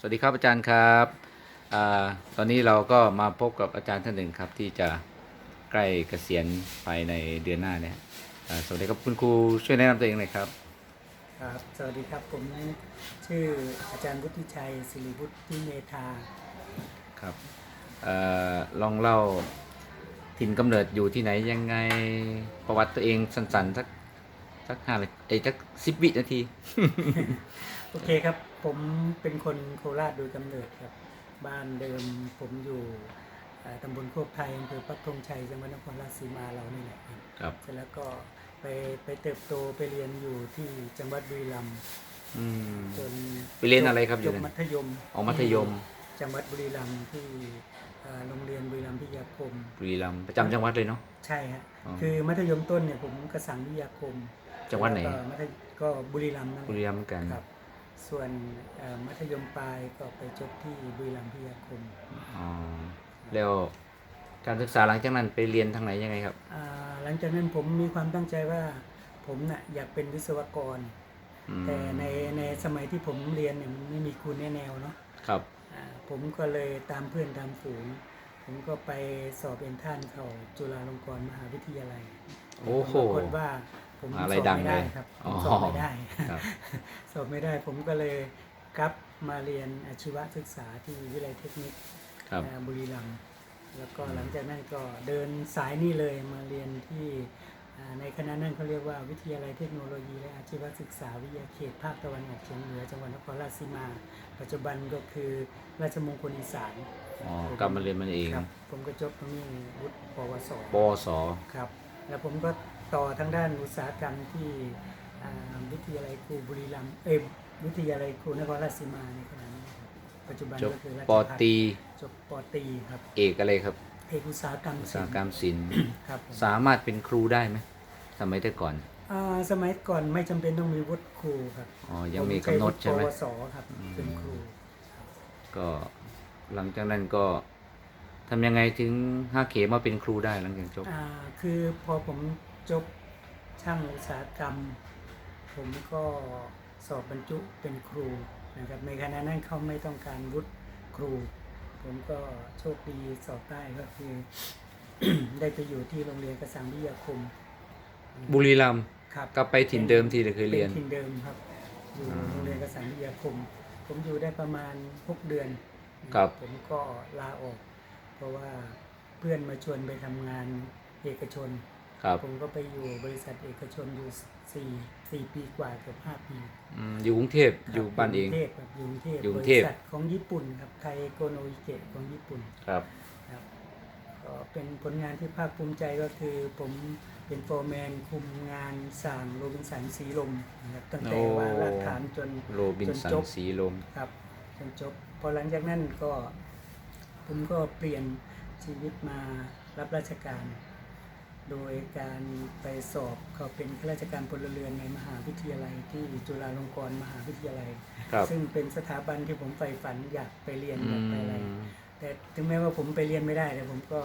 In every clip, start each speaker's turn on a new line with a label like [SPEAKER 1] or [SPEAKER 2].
[SPEAKER 1] สวัสดีครับอาจารย์ครับอาตอนนี้เราก็มาพบกับอาจารย์ท่านหนึ่งครับที่จะใกล้เกษียณภายในเดือนหน้าเนี่ยอ่าสวัสดีครับคุณครูช่วยแนะนำตัวเองหน่อยครับ
[SPEAKER 2] ครับสวัสดีครับผมชื่ออาจารย์วุฒิชัยศิริวุฒิเมธา
[SPEAKER 1] ครับอาลองเล่าถิ่นกำเนิดอยู่ที่ไหนยังไงประวัติตัวเองสั้นๆสักสักห้าเลยเอ้ยสักสิบวินาที
[SPEAKER 2] โอเคครับ ผมเป็นคนโคราชโดยกำเนิดครับ บ้านเดิมผมอยู่เอ่อตำบลโคกไทยอำเภอปักธงชัยจังหวัดนครราชสีมาเรานี่แหละครับ
[SPEAKER 1] ครับ
[SPEAKER 2] เสร็จแล้วก็ไปไปเติบโตไปเรียนอยู่ที่จังหวัดบุรีรัมย์
[SPEAKER 1] อืม
[SPEAKER 2] จน
[SPEAKER 1] ไปเรียนอะไรครับอยู่
[SPEAKER 2] จบ
[SPEAKER 1] นั่น
[SPEAKER 2] มัธยม
[SPEAKER 1] อ๋อมัธยม
[SPEAKER 2] จังหวัดบุรีรัมย์ที่เอ่อโรงเรียนบุรีรัมย์พิทยาคม
[SPEAKER 1] บุรีรัมย์ประจำจังหวัดเลยเนาะ
[SPEAKER 2] ใช่ฮะ
[SPEAKER 1] อ๋อ
[SPEAKER 2] คือมัธยมต้นเนี่ยผมกระสังวิทยาคม
[SPEAKER 1] จังหวัดไหน
[SPEAKER 2] แล้วก็มัธยก็บุรีรัมย์นั่นแห
[SPEAKER 1] บุ
[SPEAKER 2] ละ
[SPEAKER 1] รีรัมย์เหมือนกัน
[SPEAKER 2] ครับ ส่วนเอ่อมัธยมปลายก็ไปจบที่บุรีรัมย์พิทยาคม
[SPEAKER 1] อ๋อแล้วการศึกษาหลังจากนั้นไปเรียนทางไหนยังไงครับ
[SPEAKER 2] อ่าหลังจากนั้นผมมีความตั้งใจว่าผมน่ะอยากเป็นวิศวกร
[SPEAKER 1] อืม
[SPEAKER 2] แต่ในในสมัยที่ผมเรียนเนี่ยมันไม่มีครูแนะแนวเนาะ
[SPEAKER 1] ครับ
[SPEAKER 2] อ่าผมก็เลยตามเพื่อนตามฝูง ผมก็ไปสอบเอนทรานเข้าจุฬาลงกรณ์มหาวิทยาลัย
[SPEAKER 1] โอ้โห
[SPEAKER 2] ปรากฏว่า ผม
[SPEAKER 1] มหา
[SPEAKER 2] ส
[SPEAKER 1] ลั
[SPEAKER 2] อยบ
[SPEAKER 1] ดัง
[SPEAKER 2] ไม่ได้
[SPEAKER 1] เลย
[SPEAKER 2] ครับผ
[SPEAKER 1] อ๋อ
[SPEAKER 2] มสอบไม่ได้
[SPEAKER 1] ครับ
[SPEAKER 2] สอบไม่ได้ผมก็เลยกลับมาเรียนอาชีวศึกษาที่วิทยาลัยเทคนิค
[SPEAKER 1] ครับ
[SPEAKER 2] อ่าบุรีรัมย์แล้วก็หลังจากนั้นก็เดินสายนี่เลยมาเรียนที่อ่าในคณะนั้นเขาเรียกว่าวิทยาลัยเทคโนโลยี และอาชีวศึกษาวิทยาเขตภาคตะวันออกเฉียงเหนือจังหวัดนครราชสีมา ปัจจุบันก็คือราชมงคลอีสาน
[SPEAKER 1] อ๋อกลับมาเรียนมันเอง
[SPEAKER 2] ครับผมก็จบตรงนี้วุฒิปวส
[SPEAKER 1] ปวส
[SPEAKER 2] ครับแล้วผมก็ ต่อทางด้านอุตสาหกรรมที่อ่าวิทยาลัยครูบุรีรัมย์เอยวิทยาลัยครูนครราชสีมาในขณะนี้ครับปัจจุบัน
[SPEAKER 1] จบ
[SPEAKER 2] ก็คือราช
[SPEAKER 1] ป
[SPEAKER 2] ภัฏ
[SPEAKER 1] ตรี
[SPEAKER 2] จบปตรีครับ
[SPEAKER 1] เอกอะไรครับ
[SPEAKER 2] เอกอุตสาหกรรม
[SPEAKER 1] อุตสาหกรรมศิลป์
[SPEAKER 2] ครับผม
[SPEAKER 1] สามารถเป็นครูได้ไหมสมัยแต่ก่อน
[SPEAKER 2] อ่าสมัยก่อนไม่จำเป็นต้องมีวุฒิครูครับ
[SPEAKER 1] อ๋อยังมีกำหนดใช่ไหม
[SPEAKER 2] ผวุฒิปวสครับ
[SPEAKER 1] อืม
[SPEAKER 2] เป็นครู
[SPEAKER 1] ก็หลังจากนั้นก็ทำยังไงถึงห้าเขมาเป็นครูได้หลังจากจบ
[SPEAKER 2] อ่าคือพอผม จบช่างอุตสาหกรรม ผมก็สอบบรรจุเป็นครูนะครับในขณะนั้นเขาไม่ต้องการวุฒิครู ผมก็โชคดีสอบได้ก็คือ ได้ไปอยู่ที่โรงเรียนกระสังวิทยาคม
[SPEAKER 1] บุรีรัมย์
[SPEAKER 2] ครับ
[SPEAKER 1] กลับไปถิ่นเดิมที่เราเคยเรียน
[SPEAKER 2] ป็ถิ่นเดิมครับ อยู่
[SPEAKER 1] อ่า
[SPEAKER 2] โรงเรียนกระสังวิทยาคม ผมอยู่ได้ประมาณ6เดือน
[SPEAKER 1] ครับ
[SPEAKER 2] ผมก็ลาออก เพราะว่าเพื่อนมาชวนไปทำงานเอกชน
[SPEAKER 1] ครับ
[SPEAKER 2] ผมก็ไปอยู่บริษัทเอกชนอยู่สี่สี่ปีกว่าเกือบห้าปี
[SPEAKER 1] อืมอยู่กรุงเทพ
[SPEAKER 2] ครับ
[SPEAKER 1] อยู่บ้านเอง
[SPEAKER 2] กรุงเทพครับอยู่กรุงเทพ
[SPEAKER 1] อยู่กรุ
[SPEAKER 2] บ
[SPEAKER 1] งเทพ
[SPEAKER 2] ริษัทของญี่ปุ่นครับไทยโกโนอิเกะของญี่ปุ่น
[SPEAKER 1] ครับ
[SPEAKER 2] ครับก็เป็นผลงานที่ภาคภูมิใจก็คือผมเป็นโฟร์แมนคุมงานสั่งโรบินสันสีลมนะครับตั้งแต่
[SPEAKER 1] โอ้
[SPEAKER 2] วางรากฐานจน
[SPEAKER 1] โรบินสัน
[SPEAKER 2] จนจบ
[SPEAKER 1] สีลม
[SPEAKER 2] ครับจนจบ พอหลังจากนั้นก็ ผมก็เปลี่ยนชีวิตมารับราชการ โดยการไปสอบเขาเป็นข้าราชการพลเรือนในมหาวิทยาลัยที่จุฬาลงกรณ์มหาวิทยาลัย
[SPEAKER 1] ครับ
[SPEAKER 2] ซึ่งเป็นสถาบันที่ผมใฝ่ฝันอยากไปเรียน
[SPEAKER 1] อื
[SPEAKER 2] อยากไปอะไร
[SPEAKER 1] ม
[SPEAKER 2] แต่ถึงแม้ว่าผมไปเรียนไม่ได้แต่ผมก็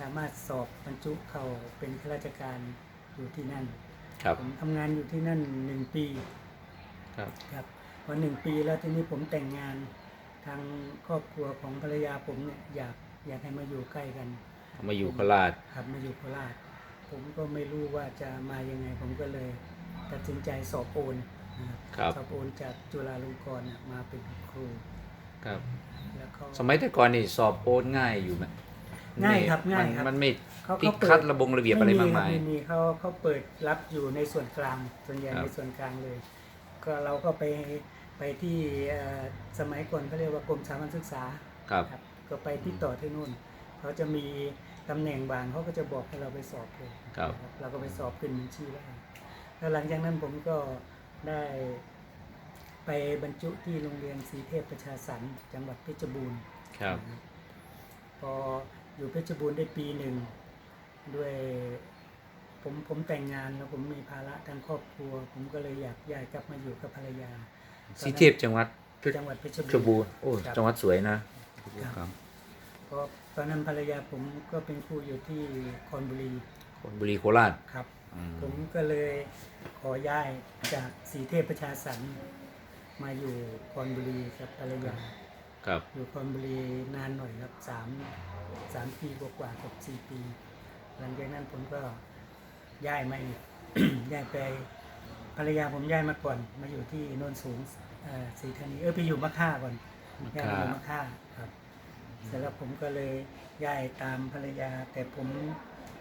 [SPEAKER 2] สามารถสอบบรรจุเข้าเป็นข้าราชการอยู่ที่นั่น
[SPEAKER 1] ครับ
[SPEAKER 2] ผมทำงานอยู่ที่นั่นหนึ่งปี
[SPEAKER 1] ครับ
[SPEAKER 2] ครับพอหนึ่งปีแล้วทีนี้ผมแต่งงานทางครอบครัวของภรรยาผมเนี่ยอยากอยากให้มาอยู่ใกล้กัน
[SPEAKER 1] มาอยู่โคราช
[SPEAKER 2] ครับมาอยู่โคราช ผมก็ไม่รู้ว่าจะมายังไง ผมก็เลยตัดสินใจสอบโอนนะครับ
[SPEAKER 1] ครับ
[SPEAKER 2] สอบโอนจากจุฬาลงกรณ์น่ะมาเป็นครู
[SPEAKER 1] ครับ
[SPEAKER 2] แล้วก็
[SPEAKER 1] สมัยแต่ก่อนนี่สอบโอนง่ายอยู่ไหม
[SPEAKER 2] ง่ายครับ
[SPEAKER 1] มัน
[SPEAKER 2] ง่ายครับ
[SPEAKER 1] มันไม่
[SPEAKER 2] เขา
[SPEAKER 1] ติด
[SPEAKER 2] เขาเปิด
[SPEAKER 1] คัดระบงระเบียบอะไรมากมาย
[SPEAKER 2] ไม่มีเขาเขาเปิดรับอยู่ในส่วนกลางส่วนใหญ่
[SPEAKER 1] ครับ
[SPEAKER 2] ในส่วนกลางเลย ก็เราก็ไปไปที่เอ่อสมัยก่อนเขาเรียกว่ากรมสามัญศึกษา
[SPEAKER 1] ครับ
[SPEAKER 2] ครับก็ไปที่ต่อที่นู่นเขาจะมี ตำแหน่งบางเขาก็จะบอกให้เราไปสอบเลย
[SPEAKER 1] ครับ
[SPEAKER 2] นะเราก็ไปสอบขึ้นบัญชีได้แล้วหลังจากนั้นผมก็ได้ไปบรรจุที่โรงเรียนศรีเทพประชาสรรค์จังหวัดเพชรบูรณ์
[SPEAKER 1] ครับ
[SPEAKER 2] นะครับพออยู่เพชรบูรณ์ได้ปีหนึ่งด้วยผมผมแต่งงานแล้วผมมีภาระทางครอบครัว ผมก็เลยอยากย้ายกลับมาอยู่กับภรรยา
[SPEAKER 1] สีเทพจังหวัด
[SPEAKER 2] จังหวัดเพชร
[SPEAKER 1] ชลบูรณ์โอ้
[SPEAKER 2] ครับ
[SPEAKER 1] จังหวัดสวยนะ
[SPEAKER 2] ครับ
[SPEAKER 1] ค รับ
[SPEAKER 2] เพราะตอนนั้นภรรยาผมก็เป็นครูอยู่ที่คอนบุรี
[SPEAKER 1] คนบุรีโคราช
[SPEAKER 2] ครับ
[SPEAKER 1] อืม
[SPEAKER 2] ผมก็เลยขอย้ายจากสีเทพประชาสรรค์มาอยู่คอนบุรีกับภรรยา
[SPEAKER 1] ครับ
[SPEAKER 2] อยู่คอนบุรีนานหน่อยครับสามสามปีกว่าๆกับสี่ปี หลังจากนั้นผมก็ย้ายมาอีก ย้ายไปภรรยาผมย้ายมาก่อน มาอยู่ที่โนนสูงเอ่อศรีธานีเออไปอยู่มะค่าก่อนย้ายไปอยู่มะค่าครับ เสร็จแล้วผมก็เลยย้ายตามภรรยา แต่ผม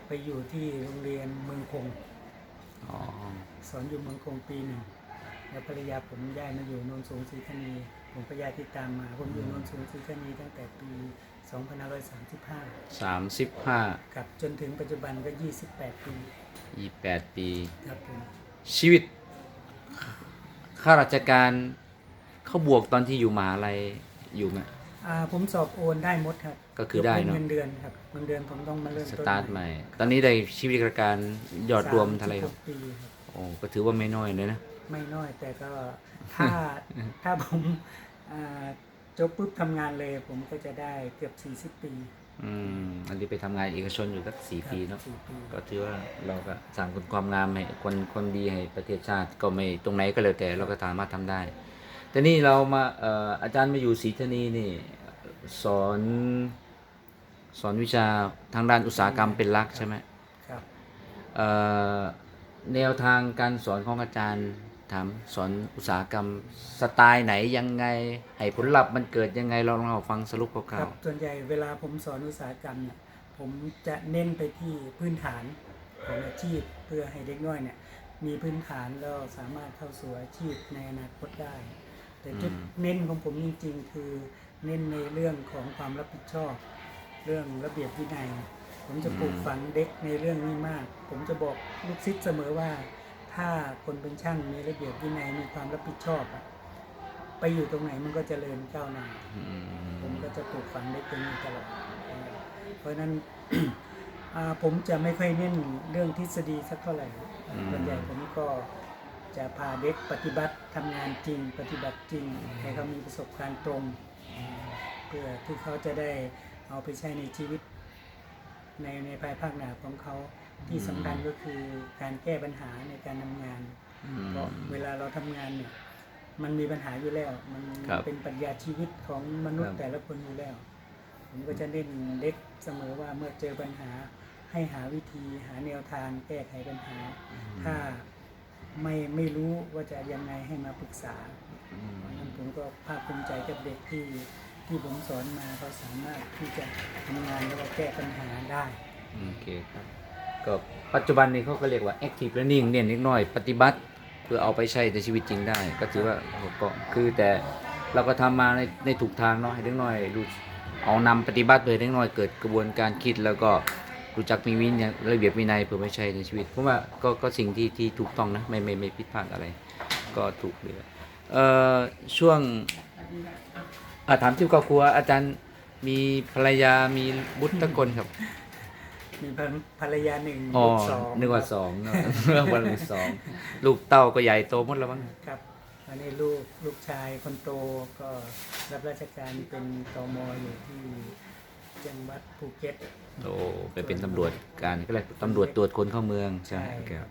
[SPEAKER 2] ไปอยู่ที่โรงเรียนเมืองคง
[SPEAKER 1] อ๋อ
[SPEAKER 2] สอนอยู่เมืองคงปีหนึ่งแล้วภรรยาผมย้ายมาอยู่โนนสูงศรีธานี ผมก็ย้ายที่ตามมา ผมอยู่โนนสูงศรีธานีตั้งแต่ปี 2535
[SPEAKER 1] สามสิบห้า
[SPEAKER 2] ครับจนถึงปัจจุบันก็ 28 ปี
[SPEAKER 1] ยี่แปดปี
[SPEAKER 2] ครับผม
[SPEAKER 1] ชีวิต ข้าราชการเขาบวกตอนที่อยู่มหาลัยอยู่ไหม
[SPEAKER 2] อ่าผมสอบโอนได้หมดครับ
[SPEAKER 1] ก็คือได้เนอะ
[SPEAKER 2] ยกว้เงินเดือนครับเงินเดือนผมต้องมาเริ่ม
[SPEAKER 1] ส
[SPEAKER 2] ต้น
[SPEAKER 1] ตาร์ทใหม่ ตอนนี้ได้ชีวิตราชการยอดรวมเท่าไหร่ครับ
[SPEAKER 2] 36ปีครับ
[SPEAKER 1] โอ้ก็ถือว่าไม่น้อยเลยนะ
[SPEAKER 2] ไม่น้อยแต่ก็ถ้า ถ้าผมอ่าจบปุ๊บทำงานเลย ผมก็จะได้เกือบ 40 ปี
[SPEAKER 1] อืมอันนี้ไปทำงานเอกชนอยู่สักสี่
[SPEAKER 2] ครับ
[SPEAKER 1] ปีเนาะ
[SPEAKER 2] สี่ปี
[SPEAKER 1] ก็ถือว่าเราก็สร้างคุณความงามให้คนคนดีให้ประเทศชาติก็ไม่ตรงไหนก็เลยแต่เราก็สามารถทำได้ แต่นี่เรามาเอ่ออาจารย์มาอยู่ศรีธานีนี่สอนสอนวิชาทางด้านอุตสาหกรรมเป็นหลักใช่ไหม
[SPEAKER 2] ครับ
[SPEAKER 1] เอ่อแนวทางการสอนของอาจารย์ถามสอนอุตสาหกรรมสไตล์ไหนยังไงให้ผลลัพธ์มันเกิดยังไงลองเราฟังสรุปค
[SPEAKER 2] ค
[SPEAKER 1] ร่า
[SPEAKER 2] รั
[SPEAKER 1] ว
[SPEAKER 2] บส่วนใหญ่เวลาผมสอนอุตสาหกรรมเนี่ยผมจะเน้นไปที่พื้นฐานของอาชีพเพื่อให้เด็กน้อยเนี่ยมีพื้นฐานแล้วสามารถเข้าสู่อาชีพในอนาคตได้ แต่จุดเน้นของผมจริง ๆ คือเน้นในเรื่องของความรับผิดชอบ เรื่องระเบียบวินัย ผมจะปลูกฝังเด็กในเรื่องนี้มาก ผมจะบอกลูกศิษย์เสมอว่า ถ้าคนเป็นช่างมีระเบียบวินัยมีความรับผิดชอบอะไปอยู่ตรงไหนมันก็เจริญก้าวหน้า
[SPEAKER 1] ๆอืม
[SPEAKER 2] ผมก็จะปลูกฝังเด็กตรงนี้ตลอดเออเพราะฉะนั้นอ่าผมจะไม่ค่อยเน้นเรื่องทฤษฎีสักเท่าไหร่ส่วนใหญ่ผมก็ จะพาเด็กปฏิบัติทำงานจริง ปฏิบัติจริงให้เขามีประสบการณ์ตรง เพื่อที่เขาจะได้เอาไปใช้ในชีวิต ในในภายภาคหน้าของเขาที่สำคัญก็คือการแก้ปัญหาในการทำงานเพราะเวลาเราทำงานเนี่ยมันมีปัญหาอยู่แล้ว มัน
[SPEAKER 1] ครับ
[SPEAKER 2] เป็นปรัชญาชีวิตของมนุษ
[SPEAKER 1] ครั
[SPEAKER 2] ย์
[SPEAKER 1] บ
[SPEAKER 2] แต่ละคนอยู่แล้ว ผมก็จะเน้นเด็กเสมอว่าเมื่อเจอปัญหาให้หาวิธีหาแนวทางแก้ไขปัญหา ถ้า ไม่ไม่รู้ว่าจะยังไงให้มาปรึกษา
[SPEAKER 1] อืม
[SPEAKER 2] เพราะฉะนั้นผมก็ภาคภูมิใจกับเด็กที่ที่ผมสอนมาเขาสามารถที่จะทำงานแล้วก็แก้ปัญหาได้
[SPEAKER 1] โอเคครับก็ปัจจุบันนี้เขาก็เรียกว่า active learning เรียนนิดหน่อยปฏิบัติ เพื่อเอาไปใช้ในชีวิตจริงได้ ก็ถือว่าก็คือแต่เราก็ทำมาในในถูกทางเนาะให้เด็กน้อยรู้เอานำปฏิบัติเพื่อให้เด็กน้อยเกิดกระบวนการคิดแล้วก็ รู้จักมีวินัยระเบียบวินัยเพื่อไปใช้ในชีวิตผมว่าก็ก็สิ่งที่ที่ถูกต้องนะไม่ไม่ไม่ผิดพลาดอะไร ก็ถูกเลยเอ่อช่วงอะถามที่ครอบครัว อาจารย์มีภรรยามีบุตรตะกคนครับ
[SPEAKER 2] มีภรรยาหนึ่ง
[SPEAKER 1] อ๋อ
[SPEAKER 2] ลูกสอง
[SPEAKER 1] นึกว่าสองเนอะวันหนึ่งสองลูกเต้าก็ใหญ่โตหมดแล้วมั้ง
[SPEAKER 2] ครับอันนี้ลูกลูกชายคนโตก็รับราชการเป็นตมอยู่ที่ จังหวัดภูเก็ต
[SPEAKER 1] โอ้ไปเป็นตำรวจการก็เลยกตำรวจตรวจคนเข้าเมืองใช่ไหม
[SPEAKER 2] ใช่
[SPEAKER 1] ครับ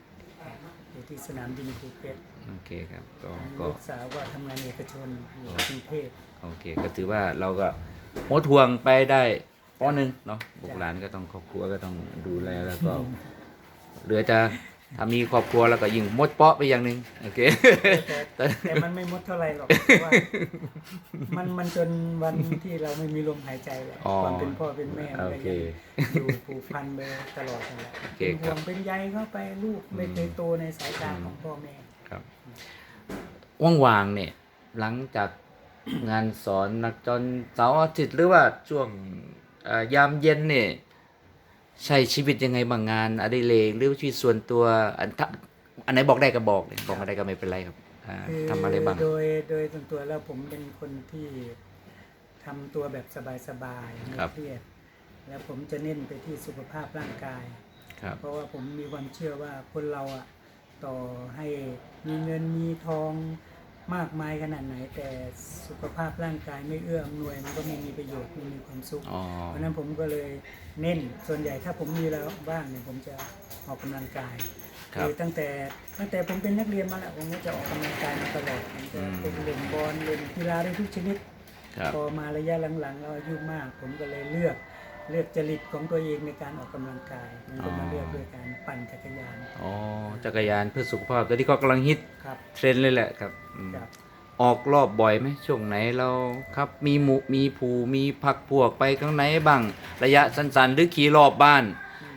[SPEAKER 2] อยู่ที่สนามบินภูเก็ต
[SPEAKER 1] โอเคครับก็ก็
[SPEAKER 2] ลูกสาวก็ทำงานเอกชนอยู่กรุงเทพ
[SPEAKER 1] โอเค ก็ถือว่าเราก็โมทวงไปได้ป้อหนึ่งเนาะบุกหลานก็ต้องครอบครัวก็ต้องดูแลแล้วก็เหลือจะ ถ้ามีครอบครัวแล้วก็ยิ่งมดเปาะไปอย่างหนึ่งโอเค
[SPEAKER 2] แต่แต่มันไม่มดเท่าไหร่หรอกเพราะว่ามันมันจนวันที่เราไม่มีลมหายใจแหละ
[SPEAKER 1] อ๋อ
[SPEAKER 2] ความเป็นพ่อเป็นแม่มัน
[SPEAKER 1] โอ
[SPEAKER 2] ก็
[SPEAKER 1] เค
[SPEAKER 2] ยังอยู่ผูกพันไปตลอดนั่นแหละ
[SPEAKER 1] โอเค
[SPEAKER 2] เป็น
[SPEAKER 1] ค
[SPEAKER 2] ห่
[SPEAKER 1] รั
[SPEAKER 2] ว
[SPEAKER 1] บ
[SPEAKER 2] งเป็นใยเข้าไปลูกไม่เคยโตในสายตา
[SPEAKER 1] อืม
[SPEAKER 2] ของพ่อแม่
[SPEAKER 1] ครับว่างๆเนี่ย หลังจากงานสอนนักจนเสาร์อาทิตย์หรือว่าช่วงเอ่อยามเย็นเนี่ย ใช้ชีวิตยังไงบางงานอดิเรกหรือชีวิตส่วนตัวอันถ้าอันไหนบอกได้ก็บอกเลยบอกไม่ได้ก็ไม่เป็นไรครับอ่า
[SPEAKER 2] คือ
[SPEAKER 1] ทำอะไรบ้าง
[SPEAKER 2] โดยโดยส่วนตัวแล้วผมเป็นคนที่ทำตัวแบบสบายๆไม่
[SPEAKER 1] ครับ
[SPEAKER 2] เครียด แล้วผมจะเน้นไปที่สุขภาพร่างกาย
[SPEAKER 1] ครับ
[SPEAKER 2] เพราะว่าผมมีความเชื่อว่าคนเราอะต่อให้มีเงินมีทอง มากมายขนาดไหน แต่สุขภาพร่างกายไม่เอื้ออำนวยมันก็ไม่มีประโยชน์ไม่มีความสุข
[SPEAKER 1] อ๋อ
[SPEAKER 2] เพราะฉะนั้นผมก็เลยเน้นส่วนใหญ่ถ้าผมมีแล้วบ้างเนี่ยผมจะออกกำลังกาย
[SPEAKER 1] ครับ
[SPEAKER 2] ตั้งแต่ตั้งแต่ผมเป็นนักเรียนมาแหละผมก็จะออกกำลังกายมาตลอดผมจะ
[SPEAKER 1] อืม
[SPEAKER 2] เป็นเล่นบอลเล่นกีฬาได้ทุกชนิด
[SPEAKER 1] ครับ
[SPEAKER 2] พอมาระยะหลังๆเราอายุมาก ผมก็เลยเลือก เลือกจริตของตัวเองในการออกกำลังกายมันก็มาเลือกด้วยการปั่นจักรยาน
[SPEAKER 1] อ๋อจักรยานเพื่อสุขภาพตอนนี้ก็กำลังฮิต
[SPEAKER 2] ครับ
[SPEAKER 1] เทรนด์เลยแหละครับอืม
[SPEAKER 2] ครับ
[SPEAKER 1] ออกรอบบ่อยไหมช่วงไหนเราครับมีหมูมีผูมีพักพวกไปข้างไหนบ้างระยะสั้นๆ หรือขี่รอบบ้าน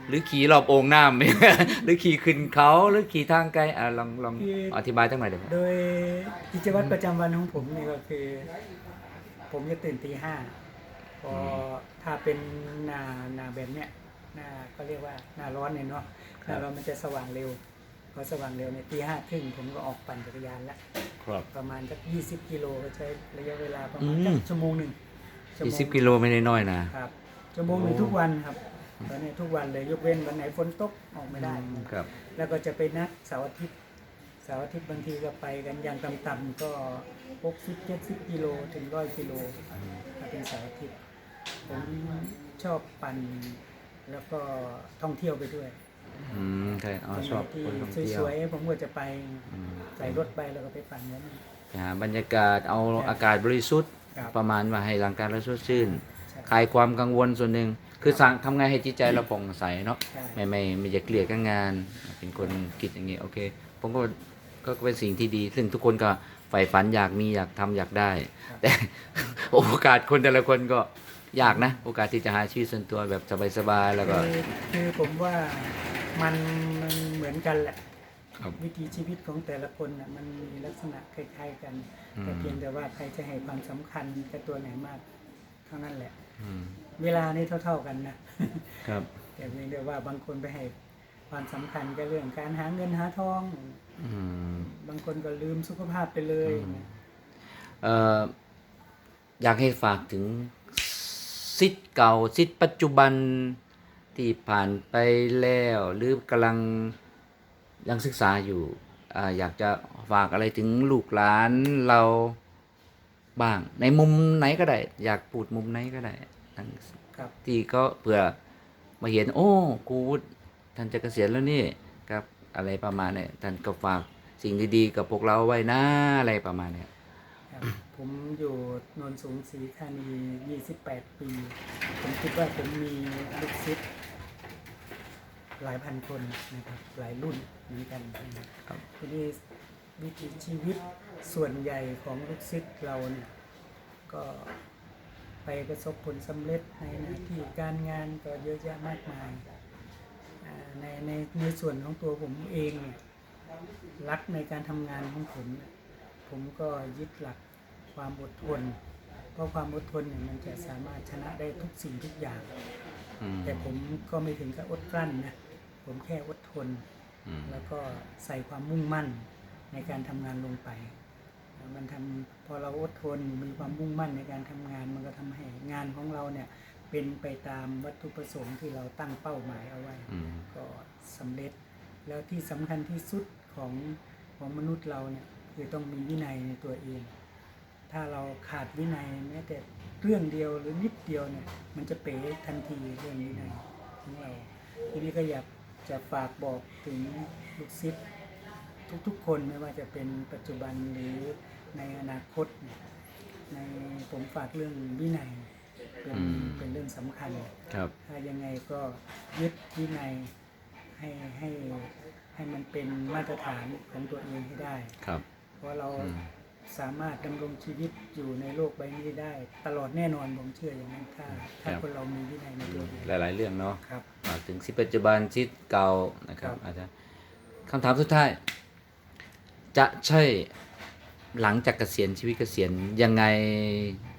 [SPEAKER 1] หรือขี่รอบโอ่งน้ำหรือขี่ขึ้นเขาหรือขี่ทางไกลอะลองลองอธิบายตั้งหน่อยเดี๋ยว
[SPEAKER 2] โดยกิจวัตรประจำวันของผมนี่ก็คือ ผมจะตื่นตีห้าพ อถ้าเป็นหนาหนาแบบเนี้ยหนาก็เรียกว่าหนาร้อนเนี่ยเนาะหนาร้อนมันจะสว่างเร็วพอสว่างเร็วเนี่ยตีห้าครึ่งผมก็ออกปั่นจักรยานแล้ว
[SPEAKER 1] ครับ
[SPEAKER 2] ประมาณสักยี่สิบกิโลก็ใช้ระยะเวลาประมาณ
[SPEAKER 1] อืม
[SPEAKER 2] สักชั่วโมงหนึ่งชั่ว
[SPEAKER 1] ยี่
[SPEAKER 2] โมง
[SPEAKER 1] สิบกิโลไม่ได้น้อยนะ
[SPEAKER 2] ครับชั่วโมงหนึ่ง
[SPEAKER 1] โอ้
[SPEAKER 2] ทุกวันครับตอนนี้ทุกวันเลยยกเว้นวันไหนฝนตกออกไม่ได้
[SPEAKER 1] ครับ
[SPEAKER 2] แล้วก็จะไปนัดเสาร์อาทิตย์เสาร์อาทิตย์บางทีก็ไปกันอย่างต่ำๆก็หกสิบเจ็ดสิบกิโลถึงร้อยกิโลถ้าเป็นเสาร์อาทิตย์ ผมชอบปั่นแล้วก็ท่องเที่ยวไปด้วย
[SPEAKER 1] อืมใช่อ๋อชอบ
[SPEAKER 2] ที่
[SPEAKER 1] คนท่อง
[SPEAKER 2] ส
[SPEAKER 1] เที่ยว
[SPEAKER 2] วยๆผมก็จะไป
[SPEAKER 1] อืม
[SPEAKER 2] ใส่รถไปแล้วก็ไปปั่นนั้น
[SPEAKER 1] ไปหาบรรยากาศเอาอากาศบริสุทธิ์
[SPEAKER 2] ครับ
[SPEAKER 1] ประมาณว่าให้ร่างกายเราสดชื่น
[SPEAKER 2] ใช่
[SPEAKER 1] คลายความกังวลส่วนหนึ่ง คือสั่งทำไงให้จิตใจเราผ่องใสเนาะ
[SPEAKER 2] ใช่
[SPEAKER 1] ไม่ไม่ไม่จะเกลียดกับงาน เป็นคนคิดอย่างนี้โอเค ผมก็ก็เป็นสิ่งที่ดี ซึ่งทุกคนก็ใฝ่ฝันอยากมีอยากทำอยากได้แต่ โอกาสคนแต่ละคนก็ ยากนะ โอกาสที่จะหาชีวิตส่วนตัวแบบสบายๆแล้วก็
[SPEAKER 2] คือคือผมว่ามันมันเหมือนกันแหละ
[SPEAKER 1] ครับ
[SPEAKER 2] วิถีชีวิตของแต่ละคนน่ะมันมีลักษณะคล้ายๆกัน
[SPEAKER 1] อืม
[SPEAKER 2] แต่เพียงแต่ว่าใครจะให้ความสำคัญกับตัวไหนมาก เท่านั้นแหละ
[SPEAKER 1] อืม
[SPEAKER 2] เวลานี่เท่า ๆกันนะ
[SPEAKER 1] ครับ
[SPEAKER 2] แต่เพียงแต่ว่าบางคนไปให้ความสำคัญกับเรื่องการหาเงินหาทอง
[SPEAKER 1] อืม
[SPEAKER 2] บางคนก็ลืมสุขภาพไปเลย
[SPEAKER 1] เอ่ออยากให้ฝากถึง สิทธิ์เก่าสิทธิ์ปัจจุบันที่ผ่านไปแล้วหรือกำลังยังศึกษาอยู่อาอยากจะฝากอะไรถึงลูกหลานเราบ้าง ในมุมไหนก็ได้ อยากพูดมุมไหนก็ได้ทั้ง
[SPEAKER 2] ครับ
[SPEAKER 1] ที่ก็เผื่อมาเห็น โอ้ครูวุฒิท่านจะเกษียณแล้วนี่ครับ อะไรประมาณเนี้ยท่านก็ฝากสิ่งดีๆ กับพวกเราไว้นะอะไรประมาณเนี้ย
[SPEAKER 2] ครับ ผมอยู่นนสูงศรีธานี 28 ปี ผมคิดว่าผมมีลูกศิษย์หลายพันคนนะครับ หลายรุ่นเหมือนกันนะครับทีนี้วิถีชีวิตส่วนใหญ่ของลูกศิษย์เราเนี่ยก็ไปประสบผลสำเร็จในหน้าที่การงานก็เยอะแยะมากมายอ่าในในในส่วนของตัวผมเองเนี่ยรักในการทำงานของผมเนี่ย ผมก็ยึดหลักความอดทน เพราะความอดทนเนี่ยมันจะสามารถชนะได้ทุกสิ่งทุกอย่าง
[SPEAKER 1] อืม
[SPEAKER 2] แต่ผมก็ไม่ถึงกับอดกลั้นนะ ผมแค่อดทน
[SPEAKER 1] อืม
[SPEAKER 2] แล้วก็ใส่ความมุ่งมั่นในการทำงานลงไปมันทำพอเราอดทนมีความมุ่งมั่นในการทำงาน มันก็ทำให้งานของเราเนี่ยเป็นไปตามวัตถุประสงค์ที่เราตั้งเป้าหมายเอาไว้
[SPEAKER 1] อืม
[SPEAKER 2] ก็สำเร็จแล้วที่สำคัญที่สุดของของมนุษย์เราเนี่ย คือต้องมีวินัยในตัวเอง ถ้าเราขาดวินัยแม้แต่เรื่องเดียวหรือนิดเดียวเนี่ย มันจะเป๋ทันทีเรื่องวินัยของเรา ทีนี้ก็อยากจะฝากบอกถึงลูกศิษย์ทุกๆ คนไม่ว่าจะเป็นปัจจุบันหรือในอนาคตเนี่ยในผมฝากเรื่องวินัยเป็น
[SPEAKER 1] อืม
[SPEAKER 2] เป็นเรื่องสำคัญ
[SPEAKER 1] ครับ
[SPEAKER 2] ถ้ายังไงก็ยึดวินัยให้ให้ให้มันเป็นมาตรฐานของตัวเองให้ได้
[SPEAKER 1] ครับ
[SPEAKER 2] เพราะเรา
[SPEAKER 1] อืม
[SPEAKER 2] สามารถดำรงชีวิตอยู่ในโลกใบนี้ได้ ตลอดแน่นอนผมเชื่ออย่างนั้นถ้าถ้าคนเรามีวินัยในตัวเอง
[SPEAKER 1] หลาย ๆ เรื่องเนาะ
[SPEAKER 2] ครับ
[SPEAKER 1] ฝากถึงสิทธิปัจจุบันชิดเก่านะครับ
[SPEAKER 2] ครับ
[SPEAKER 1] อาจจะคำถามสุดท้าย จะใช่หลังจากเกษียณชีวิตเกษียณยังไง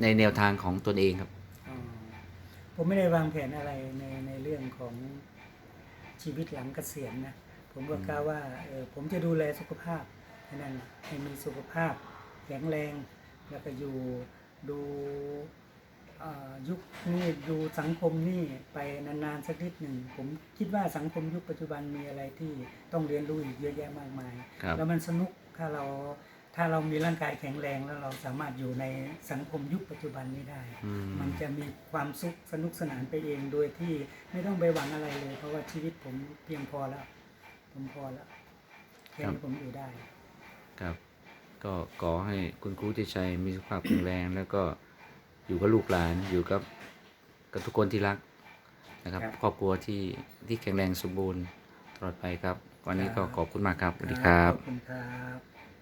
[SPEAKER 1] ในแนวทางของตนเองครับ
[SPEAKER 2] อ๋อผมไม่ได้วางแผนอะไรในในเรื่องของชีวิตหลังเกษียณนะผมก็กล่าวว่าเออผมจะดูแลสุขภาพ แค่นั้นน่ะให้มีสุขภาพแข็งแรง แล้วก็อยู่ดูเอ่อยุคนี้ดูสังคมนี่ไปนานๆสักนิดหนึ่ง ผมคิดว่าสังคมยุคปัจจุบันมีอะไรที่ต้องเรียนรู้อีกเยอะแยะมากมาย
[SPEAKER 1] ครับ
[SPEAKER 2] แล้วมันสนุกถ้าเราถ้าเรามีร่างกายแข็งแรงแล้วเราสามารถอยู่ในสังคมยุคปัจจุบันนี้ได้
[SPEAKER 1] อืม
[SPEAKER 2] มันจะมีความสุขสนุกสนานไปเองโดยที่ไม่ต้องไปหวังอะไรเลย เพราะว่าชีวิตผมเพียงพอแล้ว ผมพอแล้วแค่
[SPEAKER 1] ครับ
[SPEAKER 2] นี้ผมอยู่ได้
[SPEAKER 1] ครับ ก็ขอให้คุณครูที่ชัยมีสุขภาพแข็งแรงแล้วก็อยู่กับลูกหลานอยู่กับกับทุกคนที่รักนะครับ
[SPEAKER 2] ครับ
[SPEAKER 1] ครอบครัวที่ที่แข็งแรงสมบูรณ์ตลอดไปครับ วันนี้ก็ขอบคุณมากครับสวัสดีครับ
[SPEAKER 2] ขอบคุณครับ